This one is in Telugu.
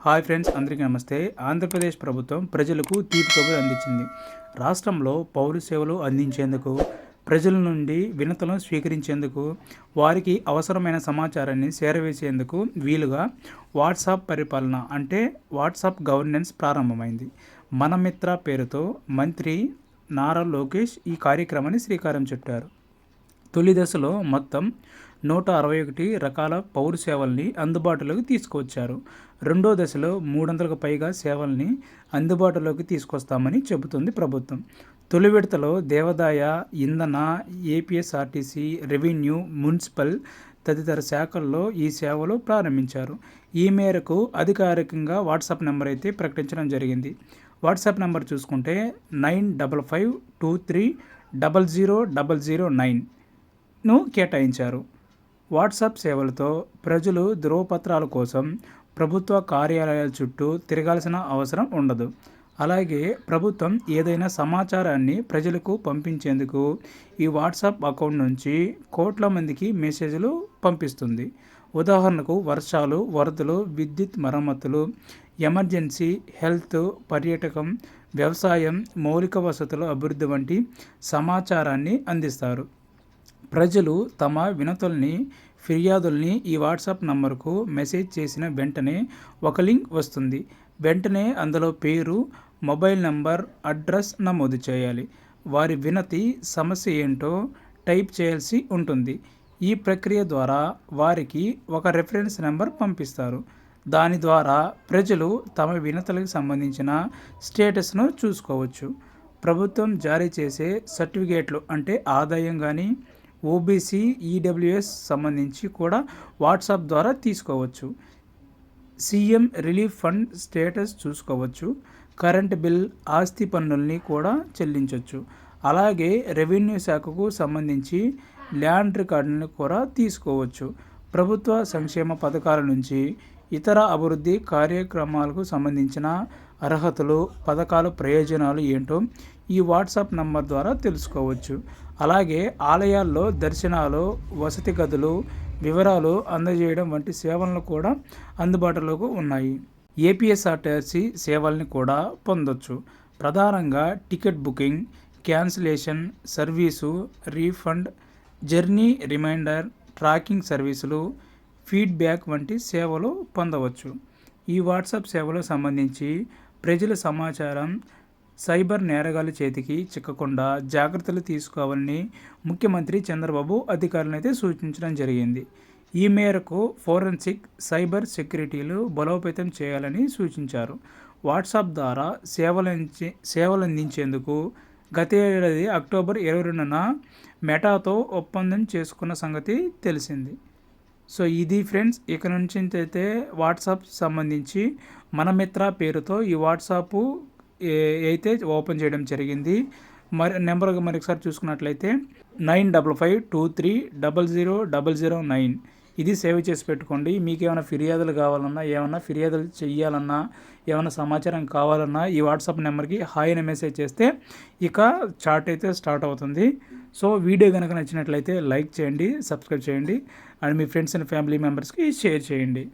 హాయ్ ఫ్రెండ్స్ అందరికీ నమస్తే. ఆంధ్రప్రదేశ్ ప్రభుత్వం ప్రజలకు తీపి కబురు అందించింది. రాష్ట్రంలో పౌర సేవలు అందించేందుకు ప్రజల నుండి వినతులను స్వీకరించేందుకు వారికి అవసరమైన సమాచారాన్ని చేరవేసేందుకు వీలుగా వాట్సాప్ పరిపాలన అంటే వాట్సాప్ గవర్నెన్స్ ప్రారంభమైంది. మన మిత్ర పేరుతో మంత్రి నారా లోకేష్ ఈ కార్యక్రమాన్ని శ్రీకారం చుట్టారు. తొలి దశలో మొత్తం నూట అరవై ఒకటి రకాల పౌర సేవల్ని అందుబాటులోకి తీసుకువచ్చారు. రెండో దశలో మూడు వందలకు పైగా సేవల్ని అందుబాటులోకి తీసుకొస్తామని చెబుతుంది ప్రభుత్వం. తొలి విడతలో దేవాదాయ ఇంధన ఏపీఎస్ఆర్టీసీ రెవెన్యూ మున్సిపల్ తదితర శాఖల్లో ఈ సేవలు ప్రారంభించారు. ఈ మేరకు అధికారికంగా వాట్సాప్ నెంబర్ అయితే ప్రకటించడం జరిగింది. వాట్సాప్ నెంబర్ చూసుకుంటే nine double five two three double zero double zero nine. ను కేటాయించారు. వాట్సాప్ సేవలతో ప్రజలు ధ్రువపత్రాల కోసం ప్రభుత్వ కార్యాలయాల చుట్టూ తిరగాల్సిన అవసరం ఉండదు. అలాగే ప్రభుత్వం ఏదైనా సమాచారాన్ని ప్రజలకు పంపించేందుకు ఈ వాట్సాప్ అకౌంట్ నుంచి కోట్ల మందికి మెసేజ్లు పంపిస్తుంది. ఉదాహరణకు వర్షాలు వరదలు విద్యుత్ మరమ్మతులు ఎమర్జెన్సీ హెల్త్ పర్యాటకం వ్యవసాయం మౌలిక వసతుల అభివృద్ధి వంటి సమాచారాన్ని అందిస్తారు. ప్రజలు తమ వినతుల్ని ఫిర్యాదుల్ని ఈ వాట్సాప్ నంబర్కు మెసేజ్ చేసిన వెంటనే ఒక లింక్ వస్తుంది. వెంటనే అందులో పేరు మొబైల్ నంబర్ అడ్రస్ నమోదు చేయాలి. వారి వినతి సమస్య ఏంటో టైప్ చేయాల్సి ఉంటుంది. ఈ ప్రక్రియ ద్వారా వారికి ఒక రెఫరెన్స్ నెంబర్ పంపిస్తారు. దాని ద్వారా ప్రజలు తమ వినతులకు సంబంధించిన స్టేటస్ను చూసుకోవచ్చు. ప్రభుత్వం జారీ చేసే సర్టిఫికేట్లు అంటే ఆదాయం కానీ ఓబీసీ ఈడబ్ల్యూఎస్ సంబంధించి కూడా వాట్సాప్ ద్వారా తీసుకోవచ్చు. సీఎం రిలీఫ్ ఫండ్ స్టేటస్ చూసుకోవచ్చు. కరెంట్ బిల్ ఆస్తి పన్నుల్ని కూడా చెల్లించవచ్చు అలాగే రెవెన్యూ శాఖకు సంబంధించి ల్యాండ్ రికార్డులను కూడా తీసుకోవచ్చు. ప్రభుత్వ సంక్షేమ పథకాల నుంచి ఇతర అభివృద్ధి కార్యక్రమాలకు సంబంధించిన అర్హతలు పథకాలు ప్రయోజనాలు ఏంటో ఈ వాట్సాప్ నంబర్ ద్వారా తెలుసుకోవచ్చు. అలాగే ఆలయాల్లో దర్శనాలు వసతి గదులు వివరాలు అందజేయడం వంటి సేవలను కూడా అందుబాటులోకి ఉన్నాయి. ఏపీఎస్ఆర్టీసీ సేవల్ని కూడా పొందొచ్చు. ప్రధానంగా ticket booking cancellation service refund journey reminder tracking సర్వీసులు ఫీడ్బ్యాక్ వంటి సేవలు పొందవచ్చు. ఈ వాట్సాప్ సేవలకు సంబంధించి ప్రజల సమాచారం సైబర్ నేరగాల చేతికి చిక్కకుండా జాగ్రత్తలు తీసుకోవాలని ముఖ్యమంత్రి చంద్రబాబు అధికారులను అయితే సూచించడం జరిగింది. ఈ మేరకు ఫోరెన్సిక్ సైబర్ సెక్యూరిటీలు బలోపేతం చేయాలని సూచించారు. వాట్సాప్ ద్వారా సేవలంచి సేవలందించేందుకు గతేడాది అక్టోబర్ ఇరవై రెండున మెటాతో ఒప్పందం చేసుకున్న సంగతి తెలిసింది. సో ఇది ఫ్రెండ్స్ ఇక నుంచి అయితే వాట్సాప్ సంబంధించి మన మిత్ర పేరుతో ఈ వాట్సాప్ అయితే ఓపెన్ చేయడం జరిగింది. మరి నెంబర్ మరొకసారి చూసుకున్నట్లయితే nine double five two three double zero double zero nine. ఇది సేవ్ చేసి పెట్టుకోండి. మీకు ఏమైనా ఫిర్యాదులు కావాలన్నా ఏమైనా ఫిర్యాదులు చెయ్యాలన్నా ఏమైనా సమాచారం కావాలన్నా ఈ వాట్సాప్ నెంబర్కి హాయ్ అని మెసేజ్ చేస్తే ఇక చాట్ అయితే స్టార్ట్ అవుతుంది. సో వీడియో కనుక నచ్చినట్లయితే లైక్ చేయండి సబ్స్క్రైబ్ చేయండి అండ్ మీ ఫ్రెండ్స్ అండ్ ఫ్యామిలీ మెంబర్స్కి షేర్ చేయండి.